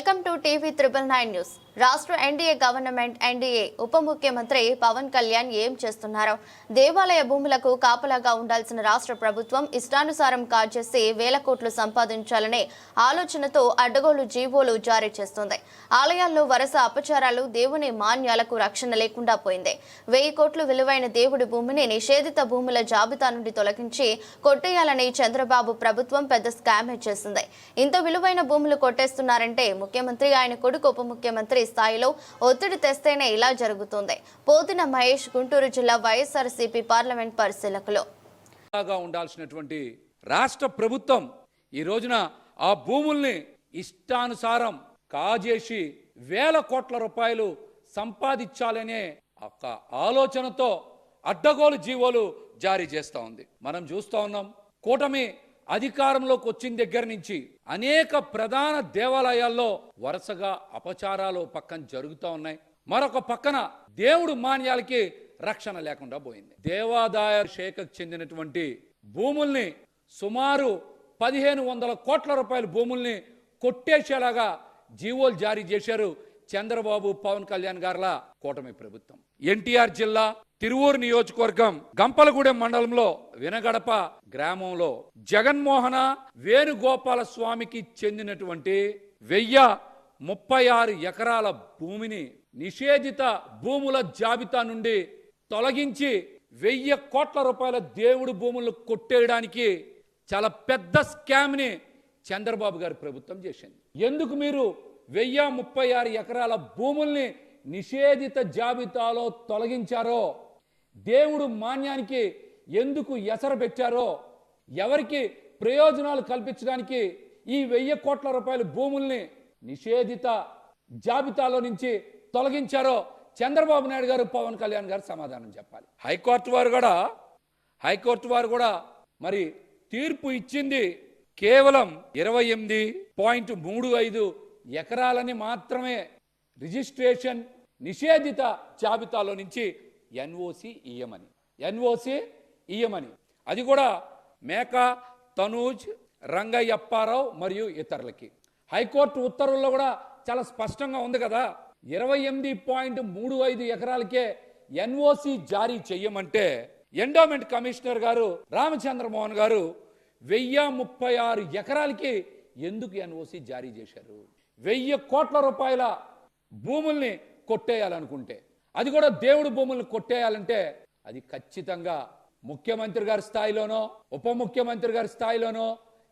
Welcome to TV triple nine news. రాష్ట్ర NDA government NDA ఉప ముఖ్యమంత్రి పవన్ కళ్యాణ్ ఏం చేస్తున్నారు? దేవాలయ భూములకు కాపలాగా ఉండాల్సిన రాష్ట్ర ప్రభుత్వం ఇష్టానుసారం కాజేసి వేల కోట్లు సంపాదించాలనే ఆలోచనతో అడ్డగోలు జీవోలు జారీ చేస్తుంది. ఆలయాల్లో వరుస అపచారాలు దేవుని మాన్యాలకు రక్షణ లేకుండా పోయింది. వెయ్యి కోట్లు విలువైన దేవుడి భూమిని నిషేధిత భూముల జాబితా నుండి తొలగించి కొట్టేయాలని చంద్రబాబు ప్రభుత్వం పెద్ద స్కామే చేసింది. ఇంత విలువైన భూములు కొట్టేస్తున్నారంటే ముఖ్యమంత్రి ఆయన కొడుకు ఉప ముఖ్యమంత్రి స్థాయిలో ఒత్తిడి తెస్తేనే ఇలా జరుగుతుంది. పోతిన మహేష్ గుంటూరు జిల్లా వైఎస్ఆర్సీపీ పార్లమెంట్ పరిశీలకులు. ఉండాల్సినటువంటి రాష్ట్ర ప్రభుత్వం ఈ రోజున ఆ భూముల్ని ఇష్టానుసారం కాజేసి వేల కోట్ల రూపాయలు సంపాదించాలనే ఒక ఆలోచనతో అడ్డగోలు జీవోలు జారీ చేస్తూ ఉంది. మనం చూస్తూ ఉన్నాం కూటమి అధికారంలోకి వచ్చిన దగ్గర నుంచి అనేక ప్రధాన దేవాలయాల్లో వరుసగా అపచారాలు పక్కన జరుగుతూ ఉన్నాయి. మరొక పక్కన దేవుడు మాన్యాలకి రక్షణ లేకుండా పోయింది. దేవాదాయ శాఖకు చెందినటువంటి భూముల్ని సుమారు పదిహేను వందల కోట్ల రూపాయల భూముల్ని కొట్టేసేలాగా జీవోలు జారీ చేశారు చంద్రబాబు పవన్ కళ్యాణ్ గారుల కూటమి ప్రభుత్వం. ఎన్టీఆర్ జిల్లా తిరువూరు నియోజకవర్గం గంపలగూడెం మండలంలో వినగడప గ్రామంలో జగన్మోహన వేణుగోపాల స్వామికి చెందినటువంటి వెయ్య ముప్పై ఆరు ఎకరాల భూమిని నిషేధిత భూముల జాబితా నుండి తొలగించి వెయ్యి కోట్ల రూపాయల దేవుడు భూములు కొట్టేయడానికి చాలా పెద్ద స్కామ్ని చంద్రబాబు గారి ప్రభుత్వం చేసింది. ఎందుకు మీరు వెయ్యి ముప్పై ఆరు ఎకరాల భూముల్ని నిషేధిత జాబితాలో తొలగించారో దేవుడు మాన్యానికి ఎందుకు ఎసర పెట్టారో ఎవరికి ప్రయోజనాలు కల్పించడానికి ఈ వెయ్యి కోట్ల రూపాయల భూముల్ని నిషేధిత జాబితాలో నుంచి తొలగించారో చంద్రబాబు నాయుడు గారు పవన్ కళ్యాణ్ గారు సమాధానం చెప్పాలి. హైకోర్టు వారు కూడా హైకోర్టు వారు కూడా మరి తీర్పు ఇచ్చింది కేవలం ఇరవై ఎనిమిది పాయింట్ మూడు ఐదు ఎకరాలని మాత్రమే రిజిస్ట్రేషన్ నిషేధిత జాబితాలో నుంచి ఎన్ఓసి ఇయ్యమని. ఎన్ఓసి ఇయ్యమని. అది కూడా మేక తనూజ్ రంగయ్యప్పారావు మరియు ఇతరులకి. హైకోర్టు ఉత్తర్వుల్లో కూడా చాలా స్పష్టంగా ఉంది కదా ఇరవై ఎనిమిది పాయింట్ మూడు ఐదు ఎకరాలకే ఎన్ఓసి జారీ చెయ్యమంటే ఎండోమెంట్ కమిషనర్ గారు రామచంద్రమోహన్ గారు వెయ్యి ముప్పై ఆరు ఎకరాలకి ఎందుకు ఎన్ఓసి జారీ చేశారు? వెయ్యి కోట్ల రూపాయల భూముల్ని కొట్టేయాలనుకుంటే అది కూడా దేవుడు భూముల్ని కొట్టేయాలంటే అది ఖచ్చితంగా ముఖ్యమంత్రి గారి స్థాయిలోనో ఉప ముఖ్యమంత్రి గారి స్థాయిలోనో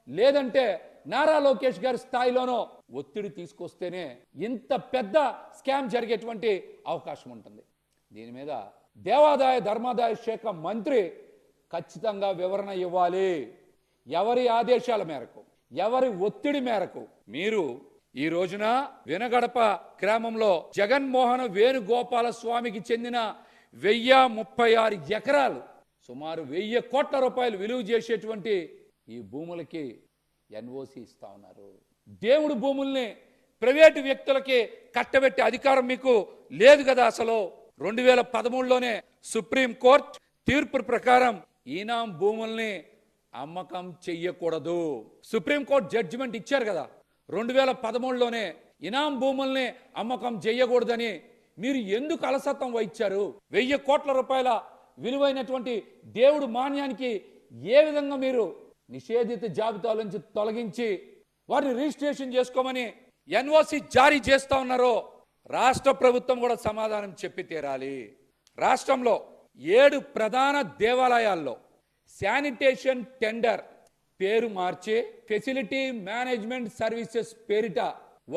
లేదంటే నారా లోకేష్ గారి స్థాయిలోనో ఒత్తిడి తీసుకొస్తేనే ఇంత పెద్ద స్కామ్ జరిగేటువంటి అవకాశం ఉంటుంది. దీని మీద దేవాదాయ ధర్మాదాయ శాఖ మంత్రి ఖచ్చితంగా వివరణ ఇవ్వాలి. ఎవరి ఆదేశాల మేరకు ఎవరి ఒత్తిడి మేరకు మీరు ఈ రోజున వినగడప గ్రామంలో జగన్మోహన వేణుగోపాల స్వామికి చెందిన వెయ్యి ముప్పై ఆరు ఎకరాలు సుమారు వెయ్యి కోట్ల రూపాయలు విలువ చేసేటువంటి ఈ భూములకి ఎన్ఓసి ఇస్తా ఉన్నారు. దేవుడు భూముల్ని ప్రైవేటు వ్యక్తులకి కట్టబెట్టే అధికారం మీకు లేదు కదా అసలు. రెండు వేల పదమూడులోనే సుప్రీం కోర్ట్ తీర్పు ప్రకారం ఈనాం భూముల్ని అమ్మకం చెయ్యకూడదు. సుప్రీం కోర్ట్ జడ్జిమెంట్ ఇచ్చారు కదా. రెండు వేల పదమూడులోనే ఇనాం భూముల్ని అమ్మకం చేయకూడదని మీరు ఎందుకు అలసత్వం వహించారు? వెయ్యి కోట్ల రూపాయల విలువైనటువంటి దేవుడు మాన్యానికి ఏ విధంగా మీరు నిషేధిత జాబితాల నుంచి తొలగించి వారిని రిజిస్ట్రేషన్ చేసుకోమని ఎన్ఓసి జారీ చేస్తా ఉన్నారో రాష్ట్ర ప్రభుత్వం కూడా సమాధానం చెప్పి తీరాలి. రాష్ట్రంలో ఏడు ప్రధాన దేవాలయాల్లో శానిటేషన్ టెండర్ పేరు మార్చి ఫెసిలిటీ మేనేజ్మెంట్ సర్వీసెస్ పేరిట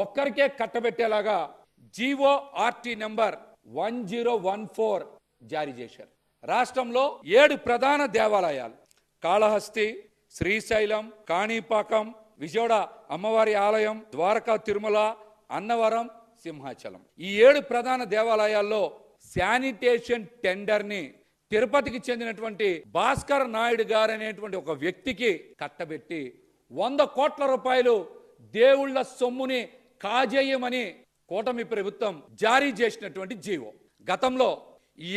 ఒక్కరికే కట్టబెట్టేలాగా GO RT number one zero one four జారీ చేశారు. రాష్ట్రంలో ఏడు ప్రధాన దేవాలయాలు కాళహస్తి శ్రీశైలం కాణిపాకం విజయవాడ అమ్మవారి ఆలయం ద్వారకా తిరుమల అన్నవరం సింహాచలం. ఈ ఏడు ప్రధాన దేవాలయాల్లో శానిటేషన్ టెండర్ని తిరుపతికి చెందినటువంటి భాస్కర్ నాయుడు గారు అనేటువంటి ఒక వ్యక్తికి కట్టబెట్టి వంద కోట్ల రూపాయలు దేవుళ్ళ సొమ్ముని కాజేయమని కూటమి ప్రభుత్వం జారీ చేసినటువంటి జీవో. గతంలో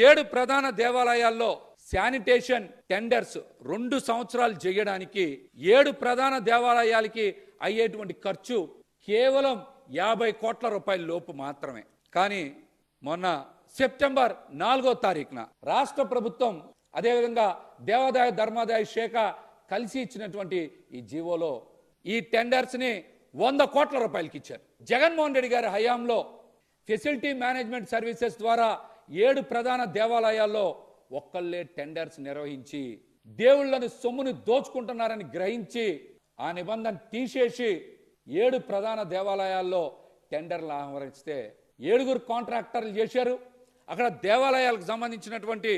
ఏడు ప్రధాన దేవాలయాల్లో శానిటేషన్ టెండర్స్ రెండు సంవత్సరాలు చేయడానికి ఏడు ప్రధాన దేవాలయాలకి అయ్యేటువంటి ఖర్చు కేవలం యాభై కోట్ల రూపాయల లోపు మాత్రమే. కానీ మొన్న సెప్టెంబర్ నాలుగో తారీఖున రాష్ట్ర ప్రభుత్వం అదేవిధంగా దేవాదాయ ధర్మాదాయ శాఖ కలిసి ఇచ్చినటువంటి ఈ జీవోలో ఈ టెండర్స్ని వంద కోట్ల రూపాయలకి ఇచ్చారు. జగన్మోహన్ రెడ్డి గారి హయాంలో ఫెసిలిటీ మేనేజ్మెంట్ సర్వీసెస్ ద్వారా ఏడు ప్రధాన దేవాలయాల్లో ఒక్కళ్ళే టెండర్స్ నిర్వహించి దేవుళ్ళని సొమ్ముని దోచుకుంటున్నారని గ్రహించి ఆ నిబంధన తీసేసి ఏడు ప్రధాన దేవాలయాల్లో టెండర్లు ఆహ్వానిస్తే ఏడుగురు కాంట్రాక్టర్లు చేశారు. అక్కడ దేవాలయాలకు సంబంధించినటువంటి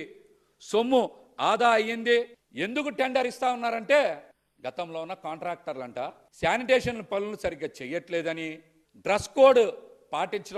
సొమ్ము ఆదా అయ్యింది. ఎందుకు టెండర్ ఇస్తా ఉన్నారంటే గతంలో ఉన్న కాంట్రాక్టర్లంట శానిటేషన్ పనులు సరిగ్గా చేయట్లేదని డ్రెస్ కోడ్ పాటించడం